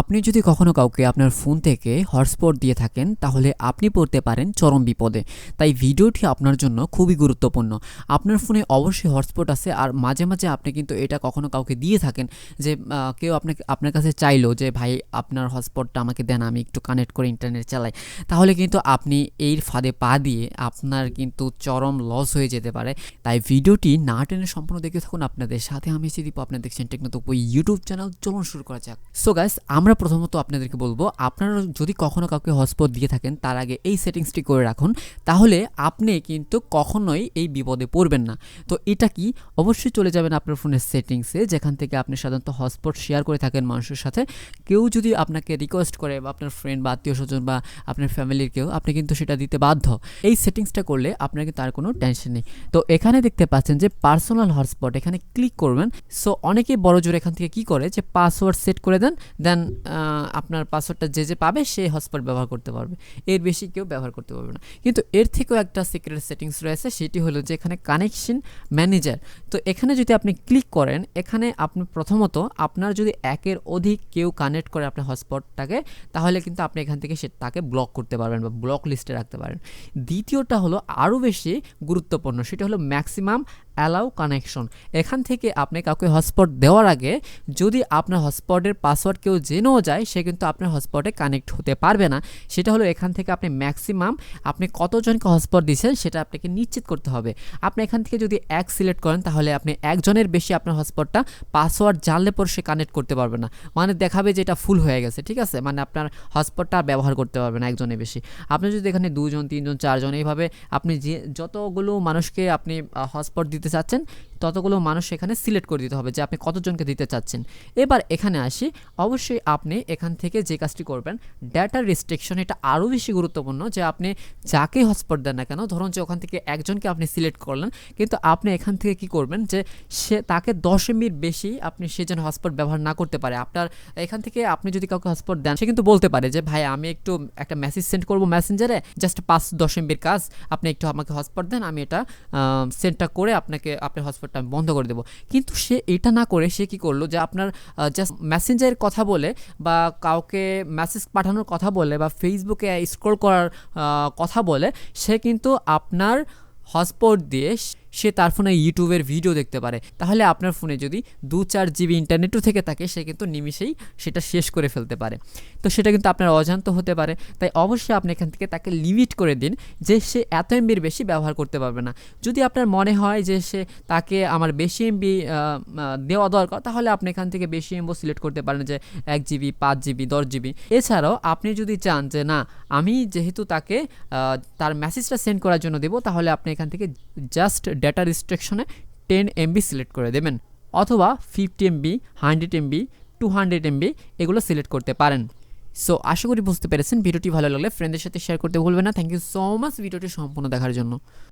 আপনি যদি কখনো কাউকে আপনার ফোন থেকে হটস্পট দিয়ে থাকেন, তাহলে আপনি পড়তে পারেন চরম বিপদে। তাই ভিডিওটি আপনার জন্য খুবই গুরুত্বপূর্ণ। আপনার ফোনে অবশ্যই হটস্পট আছে, আর মাঝে মাঝে আপনি কিন্তু এটা কখনো কাউকে দিয়ে থাকেন যে কেউ আপনাকে, আপনার কাছে চাইলো যে, ভাই, আপনার হটস্পটটা আমাকে দেন, আমি একটু কানেক্ট করে ইন্টারনেট চালাই। তাহলে কিন্তু আপনি এর ফাঁদে পা দিয়ে আপনার কিন্তু চরম লস হয়ে যেতে পারে। তাই ভিডিওটি না টেনে সম্পূর্ণ দেখে থাকুন। আপনাদের সাথে আমি এসে দিব আপনারা দেখছেন টেকনোতপ ইউটিউব চ্যানেল চলুন শুরু করা যাক। সো গাইস আমরা প্রথমত আপনাদেরকে বলব, আপনারা যদি কখনো কাউকে হটস্পট দিয়ে থাকেন, তার আগে এই সেটিংসটি করে রাখুন। তাহলে আপনি কিন্তু কখনোই এই বিপদে পড়বেন না। তো এটা কি? অবশ্যই চলে যাবেন আপনার ফোনের সেটিংসে, যেখান থেকে আপনি সাধারণত হটস্পট শেয়ার করে থাকেন মানুষের সাথে। কেউ যদি আপনাকে রিকোয়েস্ট করে বা আপনার ফ্রেন্ড বা আত্মীয় স্বজন বা আপনার ফ্যামিলির কেউ, আপনি কিন্তু সেটা দিতে বাধ্য। এই সেটিংসটা করলে আপনার কিন্তু আর কোনো টেনশন নেই। তো এখানে দেখতে পাচ্ছেন যে পার্সোনাল হটস্পট এখানে ক্লিক করবেন। সো অনেকেই বড় জোর এখান থেকে কি করে? যে পাসওয়ার্ড সেট করে দেন দেন আপনার পাসওয়ার্ডটা যে যে পাবে সে হটস্পট ব্যবহার করতে পারবে। এর বেশি কেউ ব্যবহার করতে পারবে না। কিন্তু এর থেকেও একটা সিক্রেট সেটিংস রয়েছে, সেটি হলো যে এখানে কানেকশন ম্যানেজার তো এখানে যদি আপনি ক্লিক করেন, এখানে আপনি প্রথমত আপনার যদি একের অধিক কেউ কানেক্ট করে আপনার হটস্পটটাকে তাহলে কিন্তু আপনি এখান থেকে সে তাকে ব্লক করতে পারবেন বা ব্লক লিস্টে রাখতে পারেন। দ্বিতীয়টা হলো আরও বেশি গুরুত্বপূর্ণ, সেটা হলো ম্যাক্সিমাম অ্যালাউ কানেকশন এখান থেকে আপনি কাউকে হটস্পট দেওয়ার আগে যদি আপনার হটস্পটের পাসওয়ার্ড কেউ জেনেও যায়, সে কিন্তু আপনার হটস্পটে কানেক্ট হতে পারবে না। সেটা হলো এখান থেকে আপনি ম্যাক্সিমাম আপনি কতজনকে হটস্পট দিচ্ছেন সেটা আপনাকে নিশ্চিত করতে হবে। আপনি এখান থেকে যদি এক সিলেক্ট করেন, তাহলে আপনি একজনের বেশি আপনার হটস্পটটা পাসওয়ার্ড জানলে পর সে কানেক্ট করতে পারবে না। মানে দেখাবে যে এটা ফুল হয়ে গেছে, ঠিক আছে? মানে আপনার হটস্পটটা আর ব্যবহার করতে পারবে না একজনের বেশি। আপনি যদি এখানে দুজন, তিনজন, চারজন, এইভাবে আপনি যে যতগুলো মানুষকে আপনি হটস্পট দিতে চাচ্ছেন ততগুলো মানুষ এখানে সিলেক্ট করে দিতে হবে যে আপনি কতজনকে দিতে চাচ্ছেন। এবার এখানে আসি। অবশ্যই আপনি এখান থেকে যে কাজটি করবেন ডেটা রেস্ট্রিকশন এটা আরও বেশি গুরুত্বপূর্ণ যে আপনি যাকে হটস্পট দেন না কেন, ধরুন যে ওখান থেকে একজনকে আপনি সিলেক্ট করলেন, কিন্তু আপনি এখান থেকে কি করবেন যে সে তাকে দশ এমবির বেশি আপনি সে যেন হটস্পট ব্যবহার না করতে পারে। আপনার এখান থেকে আপনি যদি কাউকে হটস্পট দেন, সে কিন্তু বলতে পারে যে, ভাই, আমি একটু একটা মেসেজ সেন্ড করব মেসেঞ্জারে জাস্ট পাঁচ দশ এমবির কাজ, আপনি একটু আমাকে হটস্পট দেন, আমি এটা সেন্ডটা করে আপনাকে আপনার হটস্পটটা আমি বন্ধ করে দেবো। কিন্তু সে এটা না করে সে কি করল যে আপনার জাস্ট মেসেঞ্জারের কথা বলে বা কাউকে মেসেজ পাঠানোর কথা বলে বা ফেসবুকে স্ক্রোল করার কথা বলে, সে কিন্তু আপনার হটস্পট দিয়ে সে তার ফোনে ইউটিউবের ভিডিও দেখতে পারে। তাহলে আপনার ফোনে যদি দু চার জিবি ইন্টারনেটও থেকে থাকে, সে কিন্তু নিমিষেই সেটা শেষ করে ফেলতে পারে। তো সেটা কিন্তু আপনার অজান্ত হতে পারে। তাই অবশ্যই আপনি এখান থেকে তাকে লিমিট করে দিন যে সে এত এমবির বেশি ব্যবহার করতে পারবে না। যদি আপনার মনে হয় যে সে তাকে আমার বেশি এমবি দেওয়া দরকার, তাহলে আপনি এখান থেকে বেশি এমবো সিলেক্ট করতে পারেন যে এক জিবি, পাঁচ জিবি, দশ জিবি। এছাড়াও আপনি যদি চান যে না, আমি যেহেতু তাকে তার মেসেজটা সেন্ড করার জন্য দেবো, তাহলে আপনি এখান থেকে জাস্ট ডেটা রিস্ট্রিকশনে টেন এমবি সিলেক্ট করে দেবেন, অথবা fifty MB hundred MB two hundred MB এগুলো সিলেক্ট করতে পারেন। সো আশা করি বুঝতে পেরেছেন। ভিডিওটি ভালো লাগলে ফ্রেন্ডের সাথে শেয়ার করতে ভুলবেন না। থ্যাংক ইউ সো মাচ ভিডিওটি সম্পূর্ণ দেখার জন্য।